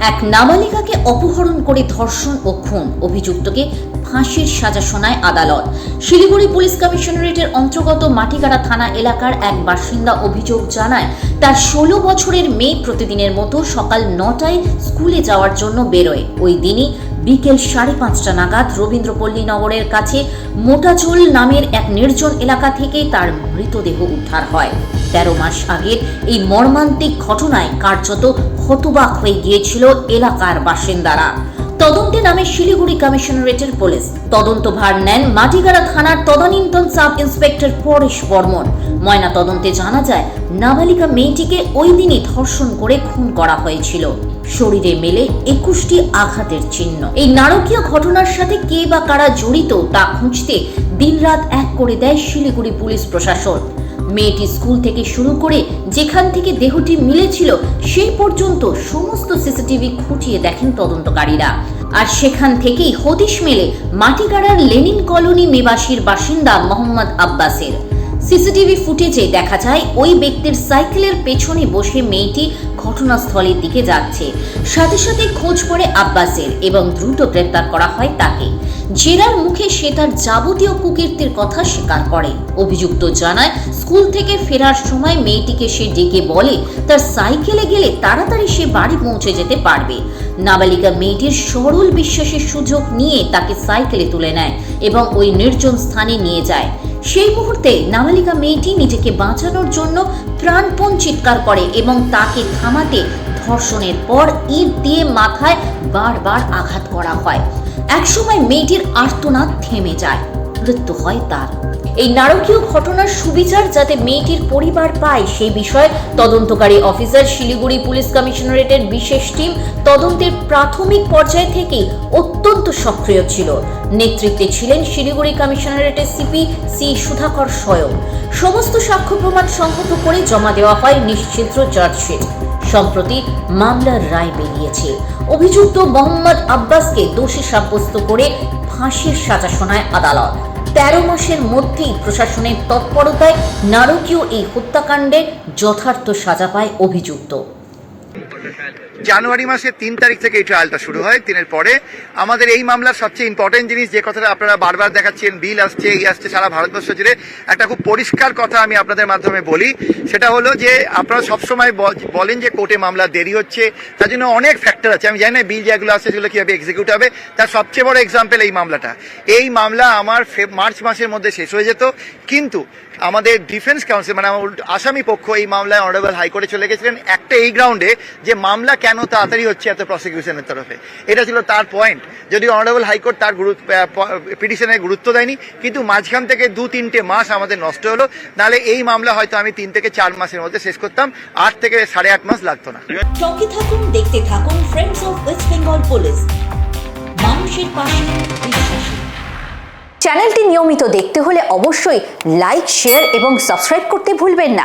এক নাবালিকাকে অপহরণ করে ধর্ষণ ও খুন, অভিযুক্তকে ফাঁসির সাজা শোনায় আদালত। শিলিগুড়ি পুলিশ কমিশনারেটের অন্তর্গত মাটিগাড়া থানা এলাকার এক বাসিন্দা অভিযোগ জানায়, তার ষোলো বছরের মেয়ে প্রতিদিনের মতো সকাল নটায় স্কুলে যাওয়ার জন্য বেরোয়। ওই দিনই বিকেল সাড়ে পাঁচটা নাগাদ রবীন্দ্রপল্লী নগরের কাছে মোটাচোল নামের এক নির্জন এলাকা থেকে তার মৃতদেহ উদ্ধার হয়। তেরো মাস আগের এই মর্মান্তিক ঘটনায় কার্যত হতবাক হয়ে গিয়েছিল এলাকার বাসিন্দারা। তদন্তে নামে শিলিগুড়ি কমিশনারেটের পুলিশ। তদন্ত ভার নেন মাটিগাড়া থানার তদানীন্তন সাব ইন্সপেক্টর পরেশ বর্মন। ময়না তদন্তে জানা যায়, নাবালিকা মেয়েটিকে ওই দিনই ধর্ষণ করে খুন করা হয়েছিল। শরীরে মেলে একুশটি আঘাতের চিহ্ন। এই নারকীয় ঘটনার সাথে কে বা কারা জড়িত তা খুঁজতে দিনরাত এক করে দেয় শিলিগুড়ি পুলিশ প্রশাসন। মেয়েটি স্কুল থেকে শুরু করে যেখান থেকে দেহটি মিলেছিল সেই পর্যন্ত সমস্ত সিসিটিভি খুঁটিয়ে দেখেন তদন্তকারীরা। আর সেখান থেকেই হদিশ মেলে মাটিগাড়ার লেনিন কলোনি মেবাসীর বাসিন্দা মোহাম্মদ আব্বাসের। সিসিটিভি ফুটেজে দেখা যায় ওই ব্যক্তির সাইকেলের পেছনে বসে মেয়েটি ঘটনাস্থলের দিকে যাচ্ছে। সাথে সাথে খোঁজ পড়ে আব্বাসের এবং দ্রুত গ্রেপ্তার করা হয় তাকে। জেরার মুখে সে তার যাবতীয় কুকীর্তির কথা স্বীকার করে। অভিযুক্ত জানায়, স্কুল থেকে ফেরার সময় মেয়েটিকে সে ডেকে বলে, তার সাইকেলে গেলে তাড়াতাড়ি সে বাড়ি পৌঁছে যেতে পারবে। নাবালিকা মেয়েটির সরল বিশ্বাসের সুযোগ নিয়ে তাকে সাইকেলে তুলে নেয় এবং ওই নির্জন স্থানে নিয়ে যায়। সেই মুহূর্তে নাবালিকা মেয়েটি নিজেকে বাঁচানোর জন্য প্রাণপণ চিৎকার করে এবং তাকে থামাতে ধর্ষণের পর ইট দিয়ে মাথায় বারবার আঘাত করা হয়। একসময় মেয়েটির আর্তনাদ থেমে যায়। মৃত্যু হয় তার। এই নারকীয় ঘটনার সুবিচার যাতে মেয়েটির পরিবার পায়, সেই বিষয়ে তদন্তকারী অফিসার শিলিগুড়ি পুলিশ কমিশনারেটের বিশেষ টিম তদন্তের প্রাথমিক পর্যায় থেকেই অত্যন্ত সক্রিয় ছিল। নেতৃত্বে ছিলেন শিলিগুড়ি কমিশনারেটের সিপি সি সুধাকর স্বয়ং। সমস্ত সাক্ষ্য প্রমাণ সংহত করে জমা দেওয়া হয় নিশ্চিদ্র চার্জশিট। সম্প্রতি মামলার রায় বেরিয়েছে। অভিযুক্ত মোহাম্মদ আব্বাসকে দোষী সাব্যস্ত করে ফাঁসির সাজা শোনায় আদালত। তেরো মাসের মধ্যেই প্রশাসনের তৎপরতায় নারকীয় এই হত্যাকাণ্ডে যথার্থ সাজা পায় অভিযুক্ত। জানুয়ারি মাসের তিন তারিখ থেকে এই ট্রায়ালটা শুরু হয় দিনের পরে। আমাদের এই মামলার সবচেয়ে ইম্পর্টেন্ট জিনিস, যে কথাটা আপনারা বারবার দেখাচ্ছেন, বিল আসছে, এই আসছে, সারা ভারতবর্ষ জুড়ে, একটা খুব পরিষ্কার কথা আমি আপনাদের মাধ্যমে বলি। সেটা হলো যে, আপনারা সবসময় বলেন যে কোর্টে মামলা দেরি হচ্ছে, তার জন্য অনেক ফ্যাক্টর আছে। আমি জানি না, বিল যেগুলো আছে সেগুলো কীভাবে এক্সিকিউট হবে, তার সবচেয়ে বড় এক্সাম্পল এই মামলাটা। এই মামলা আমার মার্চ মাসের মধ্যে শেষ হয়ে যেত, কিন্তু আমাদের ডিফেন্স কাউন্সিল মানে আমার আসামি পক্ষ এই মামলায় অনারেবল হাইকোর্টে চলে গেছিলেন। একটা এই গ্রাউন্ডে যে মামলা কেন তাড়াতাড়ি হচ্ছে এত প্রসিকিউশনের তরফে। এটা ছিল তার পয়েন্ট যদি অনারেবল হাইকোর্ট তার গুরুত্ব পিটিশনের গুরুত্ব দেয়নি কিন্তু মাঝখান থেকে দু তিনটে মাস আমাদের নষ্ট হলো। নাহলে এই মামলা হয়তো আমি তিন থেকে চার মাসের মধ্যে শেষ করতাম। আট থেকে সাড়ে আট মাস লাগতো না। সঙ্গে থাকুন দেখতে থাকুন friends of West Bengal police মানুষের পাশে চ্যানেলটি নিয়মিত দেখতে হলে অবশ্যই লাইক শেয়ার এবং সাবস্ক্রাইব করতে ভুলবেন না।